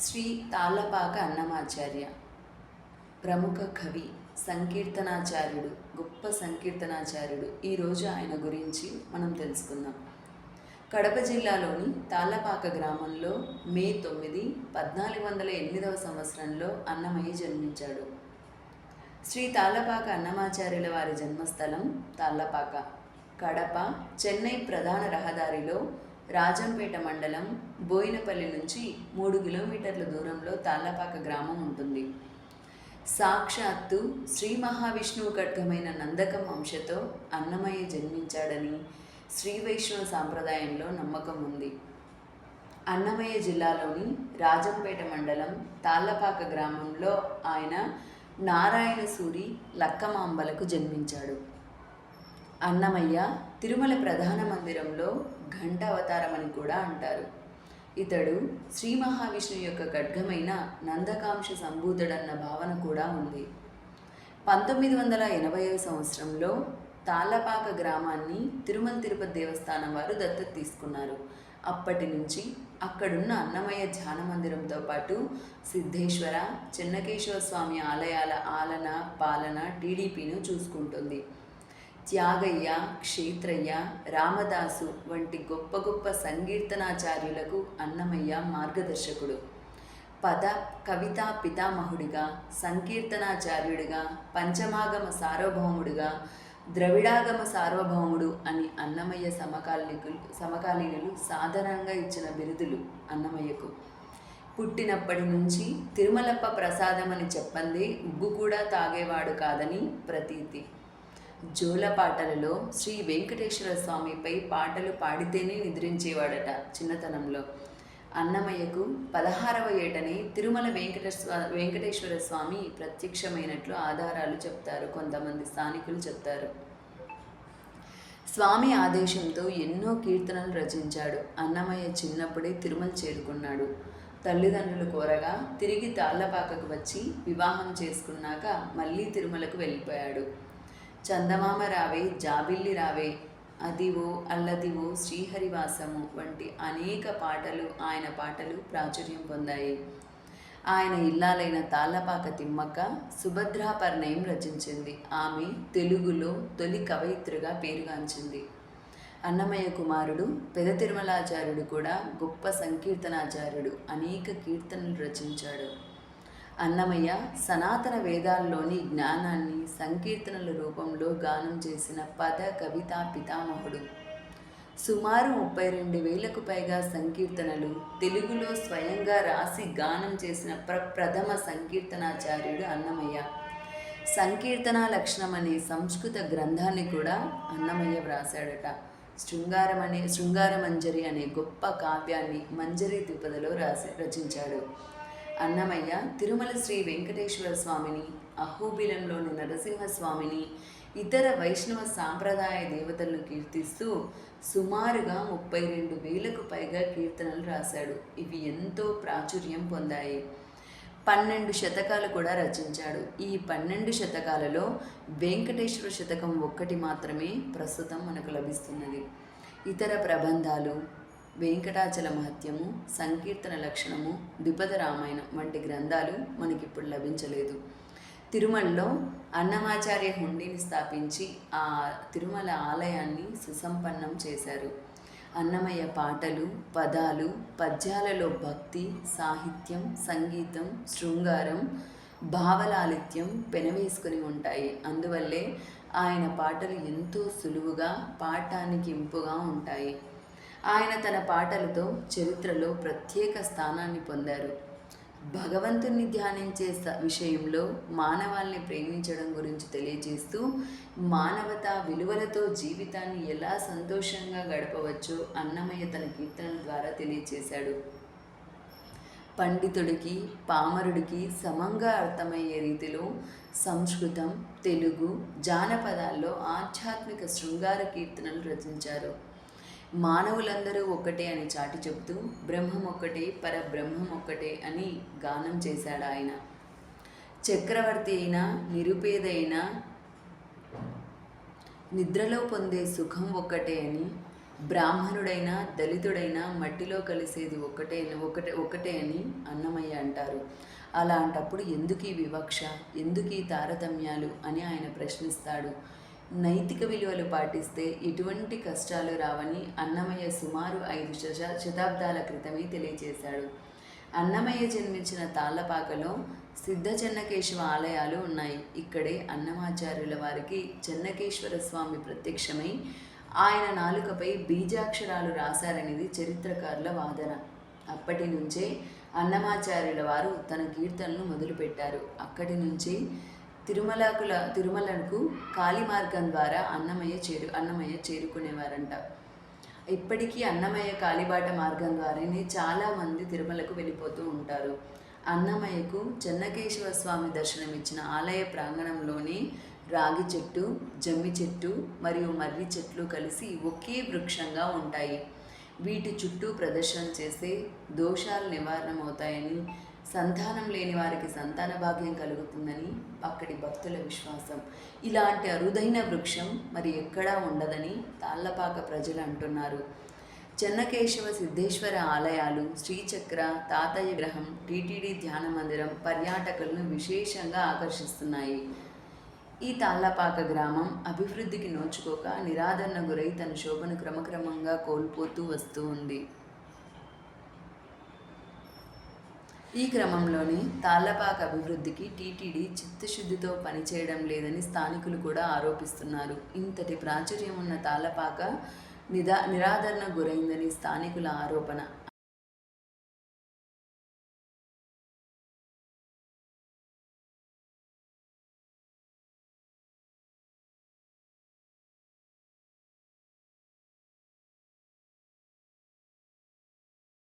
శ్రీ తాళ్ళపాక అన్నమాచార్య. ప్రముఖ కవి సంకీర్తనాచార్యుడు గొప్ప సంకీర్తనాచార్యుడు. ఈరోజు ఆయన గురించి మనం తెలుసుకుందాం. కడప జిల్లాలోని తాళ్ళపాక గ్రామంలో మే తొమ్మిది పద్నాలుగు వందల ఎనిమిదవ సంవత్సరంలో అన్నమయ్య జన్మించాడు. శ్రీ తాళ్ళపాక అన్నమాచార్యుల వారి జన్మస్థలం తాళ్ళపాక కడప చెన్నై ప్రధాన రహదారిలో రాజంపేట మండలం బోయినపల్లి నుంచి మూడు కిలోమీటర్ల దూరంలో తాళ్ళపాక గ్రామం ఉంటుంది. సాక్షాత్తు శ్రీ మహావిష్ణువు ఖడ్గమైన నందకం అంశతో అన్నమయ్య జన్మించాడని శ్రీ వైష్ణవ సాంప్రదాయంలో నమ్మకం ఉంది. అన్నమయ్య జిల్లాలోని రాజంపేట మండలం తాళ్ళపాక గ్రామంలో ఆయన నారాయణ సూరి లక్కమాంబలకు జన్మించాడు. అన్నమయ్య తిరుమల ప్రధాన మందిరంలో ఘంట అవతారం అని కూడా అంటారు. ఇతడు శ్రీ మహావిష్ణువు యొక్క ఖడ్గమైన నందకాంశ సంభూతుడన్న భావన కూడా ఉంది. పంతొమ్మిది వందల ఎనభైవ సంవత్సరంలో తాళ్ళపాక గ్రామాన్ని తిరుమల తిరుపతి దేవస్థానం వారు దత్తత తీసుకున్నారు. అప్పటి నుంచి అక్కడున్న అన్నమయ్య ధ్యాన మందిరంతో పాటు సిద్ధేశ్వర చెన్నకేశ్వర స్వామి ఆలయాల ఆలన పాలన టీడీపీను చూసుకుంటుంది. త్యాగయ్య క్షేత్రయ్య రామదాసు వంటి గొప్ప గొప్ప సంకీర్తనాచార్యులకు అన్నమయ్య మార్గదర్శకుడు. పద కవితా పితామహుడిగా సంకీర్తనాచార్యుడిగా పంచమాగమ సార్వభౌముడిగా ద్రవిడాగమ సార్వభౌముడు అని అన్నమయ్య సమకాలీకులు సమకాలీనులు సాధారణంగా ఇచ్చిన బిరుదులు అన్నమయ్యకు. పుట్టినప్పటి నుంచి తిరుమలప్ప ప్రసాదం అని చెప్పంది ఉగ్గు కూడా తాగేవాడు కాదని ప్రతీతి. జోలపాటలలో శ్రీ వెంకటేశ్వర స్వామిపై పాటలు పాడితేనే నిద్రించేవాడట చిన్నతనంలో. అన్నమయ్యకు పదహారవ ఏటనే తిరుమల వెంకటేశ్వర వెంకటేశ్వర స్వామి ప్రత్యక్షమైనట్లు ఆధారాలు చెప్తారు. కొంతమంది స్థానికులు చెప్తారు. స్వామి ఆదేశంతో ఎన్నో కీర్తనలు రచించాడు. అన్నమయ్య చిన్నప్పుడే తిరుమల చేరుకున్నాడు. తల్లిదండ్రులు కోరగా తిరిగి తాళ్ళపాకకు వచ్చి వివాహం చేసుకున్నాక మళ్ళీ తిరుమలకు వెళ్ళిపోయాడు. చందమామ రావే జాబిల్లి రావే అదివో అల్లదివో శ్రీహరివాసము వంటి అనేక పాటలు ఆయన పాటలు ప్రాచుర్యం పొందాయి. ఆయన ఇల్లాలైన తాళ్ళపాక తిమ్మక్క సుభద్రాపర్ణయం రచించింది. ఆమె తెలుగులో తొలి కవయిత్రిగా పేరుగాంచింది. అన్నమయ్య కుమారుడు పెద తిరుమలాచార్యుడు కూడా గొప్ప సంకీర్తనాచార్యుడు అనేక కీర్తనలు రచించాడు. అన్నమయ్య సనాతన వేదాల్లోని జ్ఞానాన్ని సంకీర్తనల రూపంలో గానం చేసిన పద కవితా పితామహుడు. సుమారు ముప్పై రెండు వేలకు పైగా సంకీర్తనలు తెలుగులో స్వయంగా రాసి గానం చేసిన ప్రప్రథమ సంకీర్తనాచార్యుడు అన్నమయ్య. సంకీర్తన లక్షణం అనే సంస్కృత గ్రంథాన్ని కూడా అన్నమయ్య వ్రాసాడట శృంగారం అనే శృంగార మంజరి అనే గొప్ప కావ్యాన్ని మంజరి ద్విపదలో రాసి రచించాడు. అన్నమయ్య తిరుమల శ్రీ వెంకటేశ్వర స్వామిని అహోబిలంలోని నరసింహస్వామిని ఇతర వైష్ణవ సాంప్రదాయ దేవతలను కీర్తిస్తూ సుమారుగా ముప్పై రెండు వేలకు పైగా కీర్తనలు రాశాడు. ఇవి ఎంతో ప్రాచుర్యం పొందాయి. పన్నెండు శతకాలు కూడా రచించాడు. ఈ పన్నెండు శతకాలలో వెంకటేశ్వర శతకం ఒక్కటి మాత్రమే ప్రస్తుతం మనకు లభిస్తున్నది. ఇతర ప్రబంధాలు వెంకటాచల మహత్యము సంకీర్తన లక్షణము ద్విపద రామాయణం వంటి గ్రంథాలు మనకిప్పుడు లభించలేదు. తిరుమలలో అన్నమాచార్య హుండీని స్థాపించి ఆ తిరుమల ఆలయాన్ని సుసంపన్నం చేశారు. అన్నమయ్య పాటలు పదాలు పద్యాలలో భక్తి సాహిత్యం సంగీతం శృంగారం భావలాలిత్యం పెనవేసుకుని ఉంటాయి. అందువల్లే ఆయన పాటలు ఎంతో సులువుగా పాఠానికి ఇంపుగా ఉంటాయి. ఆయన తన పాటలతో చరిత్రలో ప్రత్యేక స్థానాన్ని పొందారు. భగవంతుణ్ణి ధ్యానించే విషయంలో మానవాల్ని ప్రేమించడం గురించి తెలియజేస్తూ మానవత విలువలతో జీవితాన్ని ఎలా సంతోషంగా గడపవచ్చో అన్నమయ్య తన కీర్తనల ద్వారా తెలియజేశాడు. పండితుడికి పామరుడికి సమంగా అర్థమయ్యే రీతిలో సంస్కృతం తెలుగు జానపదాల్లో ఆధ్యాత్మిక శృంగార కీర్తనలు రచించారు. మానవులందరూ ఒక్కటే అని చాటి చెబుతూ బ్రహ్మం ఒక్కటే పరబ్రహ్మం ఒక్కటే అని గానం చేశాడు ఆయన. చక్రవర్తి అయినా నిరుపేద అయినా నిద్రలో పొందే సుఖం ఒక్కటే అని బ్రాహ్మణుడైనా దళితుడైనా మట్టిలో కలిసేది ఒకటే ఒకటే ఒకటే అని అన్నమయ్య అంటారు. అలాంటప్పుడు ఎందుకు ఈ వివక్ష? ఎందుకు ఈ తారతమ్యాలు? అని ఆయన ప్రశ్నిస్తాడు. నైతిక విలువలు పాటిస్తే ఎటువంటి కష్టాలు రావని అన్నమయ్య సుమారు ఐదు శత శతాబ్దాల క్రితమే తెలియజేశాడు అన్నమయ్య జన్మించిన తాళ్ళపాకలో సిద్ధ చెన్నకేశవ ఆలయాలు ఉన్నాయి. ఇక్కడే అన్నమాచార్యుల వారికి చెన్నకేశ్వర స్వామి ప్రత్యక్షమై ఆయన నాలుకపై బీజాక్షరాలు రాశారనేది చరిత్రకారుల వాదన. అప్పటి నుంచే అన్నమాచార్యుల వారు తన కీర్తనలు మొదలుపెట్టారు. అక్కడి నుంచి తిరుమలకుల తిరుమలకు కాలి మార్గం ద్వారా అన్నమయ్య చేరు అన్నమయ్య చేరుకునేవారంట. ఇప్పటికీ అన్నమయ్య కాలిబాట మార్గం ద్వారానే చాలామంది తిరుమలకు వెళ్ళిపోతూ ఉంటారు. అన్నమయ్యకు చెన్నకేశవ స్వామి దర్శనమిచ్చిన ఆలయ ప్రాంగణంలోని రాగి చెట్టు జమ్మి చెట్టు మరియు మర్రి చెట్లు కలిసి ఒకే వృక్షంగా ఉంటాయి. వీటి చుట్టూ ప్రదర్శన చేస్తే దోషాలు నివారణమవుతాయని సంతానం లేని వారికి సంతాన భాగ్యం కలుగుతుందని అక్కడి భక్తుల విశ్వాసం. ఇలాంటి అరుదైన వృక్షం మరి ఎక్కడా ఉండదని తాళ్ళపాక ప్రజలు అంటున్నారు. చెన్నకేశవ సిద్ధేశ్వర ఆలయాలు శ్రీచక్ర తాతయ్య గ్రహం టీటీడీ ధ్యాన మందిరం పర్యాటకులను విశేషంగా ఆకర్షిస్తున్నాయి. ఈ తాళ్ళపాక గ్రామం అభివృద్ధికి నోచుకోక నిరాదరణ గురై తన శోభను క్రమక్రమంగా కోల్పోతూ వస్తూ ఉంది. ఈ క్రమంలోనే తాళ్ళపాక అభివృద్ధికి టీటీడీ చిత్తశుద్ధితో పనిచేయడం లేదని స్థానికులు కూడా ఆరోపిస్తున్నారు. ఇంతటి ప్రాచుర్యం ఉన్న తాళ్ళపాక నిదా నిరాదరణ గురైందని స్థానికుల ఆరోపణ.